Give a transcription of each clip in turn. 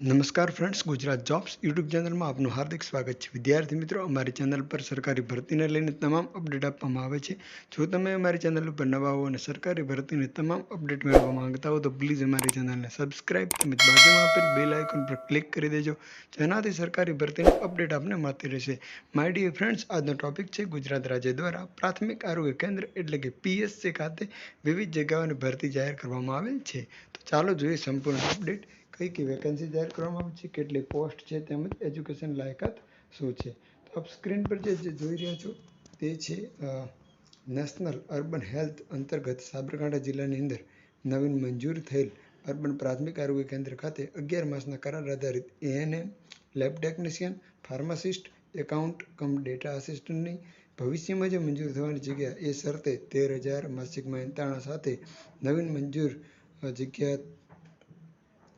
નમસ્કાર friends Gujarat jobs YouTube ચેનલમાં આપનું હાર્દિક સ્વાગત છે. વિદ્યાર્થી મિત્રો, અમારી ચેનલ પર સરકારી ભરતીને લઈને તમામ અપડેટ આપવામાં આવે છે. જો તમે અમારી ચેનલ ઉપર નવા હો અને સરકારી ભરતીની તમામ અપડેટ મેળવવા માંગતા હો, તો પ્લીઝ અમારી ચેનલને સબસ્ક્રાઇબ તેમજ બાજુમાં આપેલ બેલ આઇકોન પર ક્લિક કરી દેજો, જેનાથી સરકારી ભરતીની અપડેટ આપને મળતી રહેશે. માય ડિયર ફ્રેન્ડ્સ આજનો ટોપિક છે ગુજરાત રાજ્ય દ્વારા પ્રાથમિક આરોગ્ય કેન્દ્ર એટલે કે પીએસસી ખાતે વિવિધ જગ્યાઓની ભરતી જાહેર કરવામાં આવેલ છે. તો ચાલો જોઈએ સંપૂર્ણ અપડેટ કઈ કઈ વેકેન્સી જાહેર કરવામાં આવી છે, કેટલી પોસ્ટ છે, તેમજ એજ્યુકેશન લાયકાત શું છે? તો આપ સ્ક્રીન પર જે જોઈ રહ્યા છો, તે છે નેશનલ અર્બન હેલ્થ અંતર્ગત સાબરકાંઠા જિલ્લાની અંદર નવીન મંજૂર થયેલ અર્બન પ્રાથમિક આરોગ્ય કેન્દ્ર ખાતે અગિયાર માસના કરાર આધારિત ANM lab technician pharmacist account cum data આસિસ્ટન્ટની ભવિષ્યમાં જે મંજૂર થવાની જગ્યા એ શરતે તેર હજાર માસિક મહેનતાણા સાથે નવીન મંજૂર જગ્યા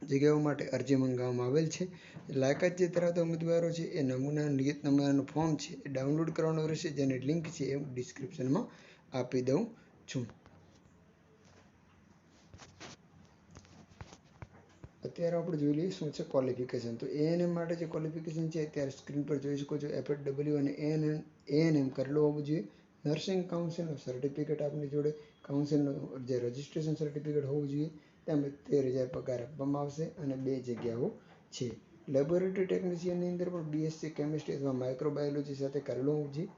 જગ્યાઓ માટે અરજી મંગાવવામાં આવેલ છે. લાયકાત જે ધરાવતા ઉમેદવારો છે, એ નમૂના નિયત નમૂનાનું ફોર્મ છે, એ ડાઉનલોડ કરવાનું રહેશે, જેની લિંક છે, એ હું ડિસ્ક્રિપ્શનમાં આપી દઉં છું. અત્યારે આપણે જોઈ લઈએ શું છે ક્વોલિફિકેશન તો એએનએમ માટે જે ક્વોલિફિકેશન છે, અત્યારે સ્ક્રીન પર જોઈ શકો છો એફએડ ડબલ્યુ અને એએનએમ એએનએમ કરેલું હોવું જોઈએ. નર્સિંગ કાઉન્સિલનું સર્ટિફિકેટ આપની જોડે કાઉન્સિલનું જે રજિસ્ટ્રેશન સર્ટિફિકેટ હોવું જોઈએ. તેમજ તેર હજાર પગાર આપવામાં આવશે અને બે જગ્યાઓ છે. લેબોરેટરી ટેકનિશિયનની અંદર પણ બીએસસી કેમિસ્ટ્રી અથવા માઇક્રોબાયોલોજી સાથે કરેલું હોવું જોઈએ.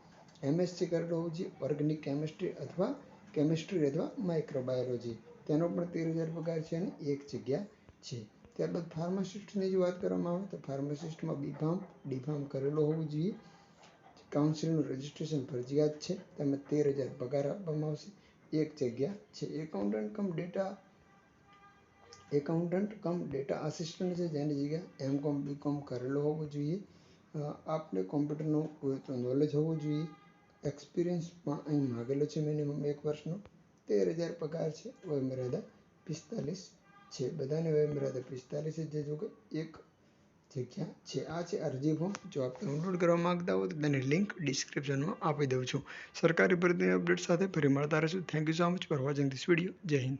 એમએસસી કરેલું હોવું જોઈએ. ઓર્ગેનિક કેમિસ્ટ્રી અથવા કેમિસ્ટ્રી અથવા માઇક્રોબાયોલોજી તેનો પણ તેર હજાર પગાર છે અને એક જગ્યા છે. ત્યારબાદ ફાર્માસિસ્ટની જો વાત કરવામાં આવે તો ફાર્માસિસ્ટમાં બી ફાર્મ ડી ફાર્મ કરેલો હોવું જોઈએ. કાઉન્સિલનું રજિસ્ટ્રેશન ફરજિયાત છે. તેમજ તેર હજાર પગાર આપવામાં આવશે એક જગ્યા છે. Accountant cum data accountant cum data assistant છે, જેની જગ્યાએ એમ કોમ, બી કોમ કરેલો હોવો જોઈએ. આપને કોમ્પ્યુટરનું નોલેજ હોવું જોઈએ. એક્સપિરિયન્સ પણ અહીં માગેલો છે મિનિમમ એક વર્ષનો. તેર હજાર પગાર છે વયમર્યાદા પિસ્તાલીસ છે. બધાની વયમર્યાદા પિસ્તાલીસ છે, જો કે એક જગ્યા છે. આ છે અરજી ફોર્મ જો આપ ડાઉનલોડ કરવા માગતા હો તો તેની લિંક ડિસ્ક્રિપ્શનમાં આપી દઉં છું. સરકારી ભરતીની અપડેટ સાથે ફરી મળતા રહીશું. Thank you so much for watching this video Jai Hind.